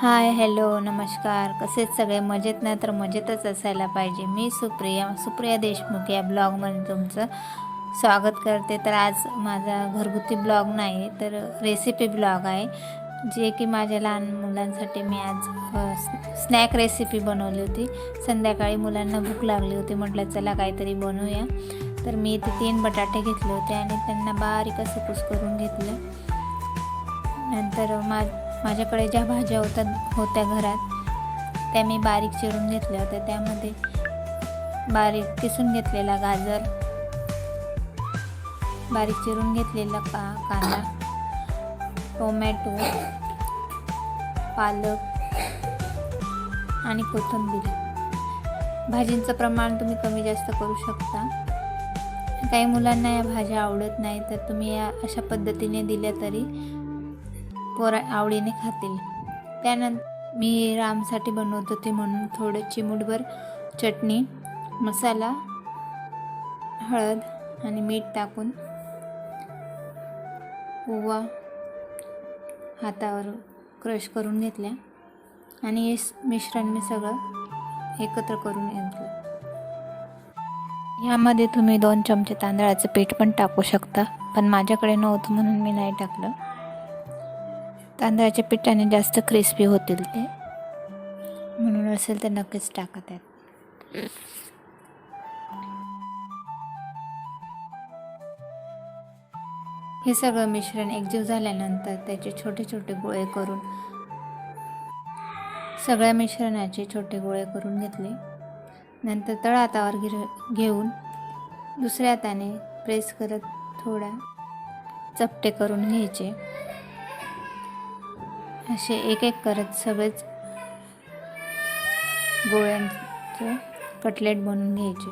Hi hello नमस्कार. कसेच सगळे? मजेत नाही तर मजेतच असायला पाहिजे. मी सुप्रिया सुप्रिया देशमुख या ब्लॉगमध्ये तुमचं स्वागत करते. तर आज माझा घरगुती ब्लॉग नाही तर रेसिपी ब्लॉग आहे जे की माझ्या लहान मुलांसाठी मी आज स्नॅक रेसिपी बनवली होती. संध्याकाळी मुलांना भूक लागली होती म्हटलं चला काहीतरी बनवूया. तर मी इथे तीन बटाटे घेतले होते आणि त्यांना बारीक असं कुस करून घेतलं. नंतर मा माझ्याकडे ज्या भाज्या होत्या होत्या घरात त्या मी बारीक चिरून घेतल्या होत्या. त्यामध्ये बारीक किसून घेतलेला गाजर बारीक चिरून घेतलेला का कांदा टोमॅटो पालक आणि कोथिंबीर. भाजींचं प्रमाण तुम्ही कमी जास्त करू शकता. काही मुलांना या भाज्या आवडत नाही तर तुम्ही या अशा पद्धतीने दिल्या तरी पोरं आवडीने खातील. त्यानंतर मी रामसाठी बनवत होते म्हणून थोडं चिमूटभर चटणी मसाला हळद आणि मीठ टाकून ओवा हातावर क्रश करून घेतल्या आणि हे मिश्रण मी सगळं एकत्र करून घेतलं. ह्यामध्ये तुम्ही दोन चमचे तांदळाचं पीठ पण टाकू शकता पण माझ्याकडे नव्हतं म्हणून मी नाही टाकलं. तांदळाच्या पिठाने जास्त क्रिस्पी होतील ते. म्हणून असेल तर नक्कीच टाका त्यात. हे सगळं मिश्रण एकजीव झाल्यानंतर त्याचे छोटे छोटे गोळे करून सगळ्या मिश्रणाचे छोटे गोळे करून घेतले. नंतर तळहातावर गिर घेऊन दुसऱ्या हाताने प्रेस करत थोडा चपटे करून घ्यायचे. असे एक एक करत सगळेच गोळ्यांचे कटलेट बनवून घ्यायचे.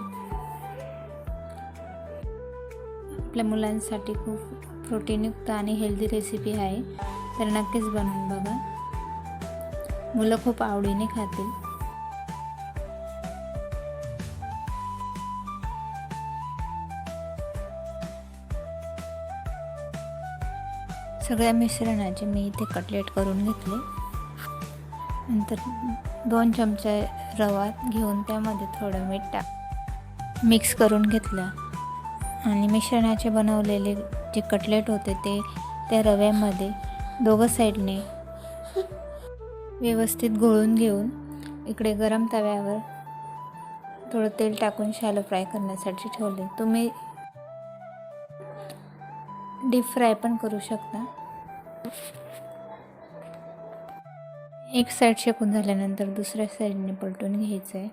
आपल्या मुलांसाठी खूप प्रोटीनयुक्त आणि हेल्दी रेसिपी आहे. तर नक्कीच बनवून बघा. मुलं खूप आवडीने खातील. सगळ्या मिश्रणाचे मी इथे कटलेट करून घेतले. नंतर दोन चमचे रवा घेऊन त्यामध्ये थोडं मीठ टाक मिक्स करून घेतलं. आणि मिश्रणाचे बनवलेले जे कटलेट होते ते त्या रव्यामध्ये दोघं साईडने व्यवस्थित घोळून घेऊन इकडे गरम तव्यावर थोडं तेल टाकून शॅलो फ्राय करण्यासाठी ठेवले. तुम्ही डीप फ्राय पण करू शकता. एक साईड शेकून झाल्यानंतर दुसऱ्या साईडने पलटून घ्यायचं आहे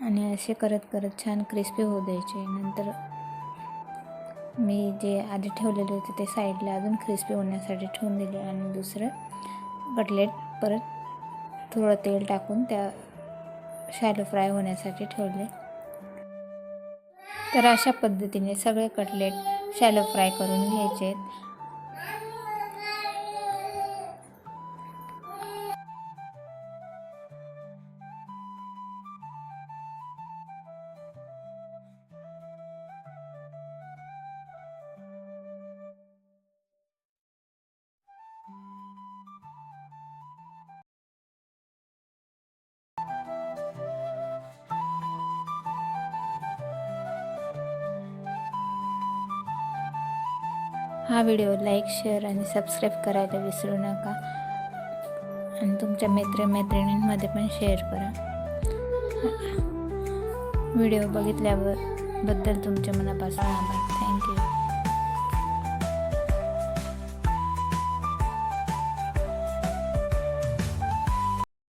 आणि असे करत करत छान क्रिस्पी होऊ द्यायचे. नंतर मी जे आधी ठेवलेले होते ते साईडला अजून क्रिस्पी होण्यासाठी ठेवून दिले आणि दुसरं कटलेट परत थोडं तेल टाकून त्या शॅलो फ्राय होण्यासाठी ठेवले. तर अशा पद्धतीने सगळे कटलेट शॅलो फ्राय करून घ्यायचे हा व्हिडिओ लाईक शेअर आणि सबस्क्राईब करायला विसरू नका. आणि तुमच्या मित्रमैत्रिणींमध्ये पण शेअर करा. व्हिडिओ बघितल्यावर बद्दल तुमच्या मनापासून आभार. थँक्यू.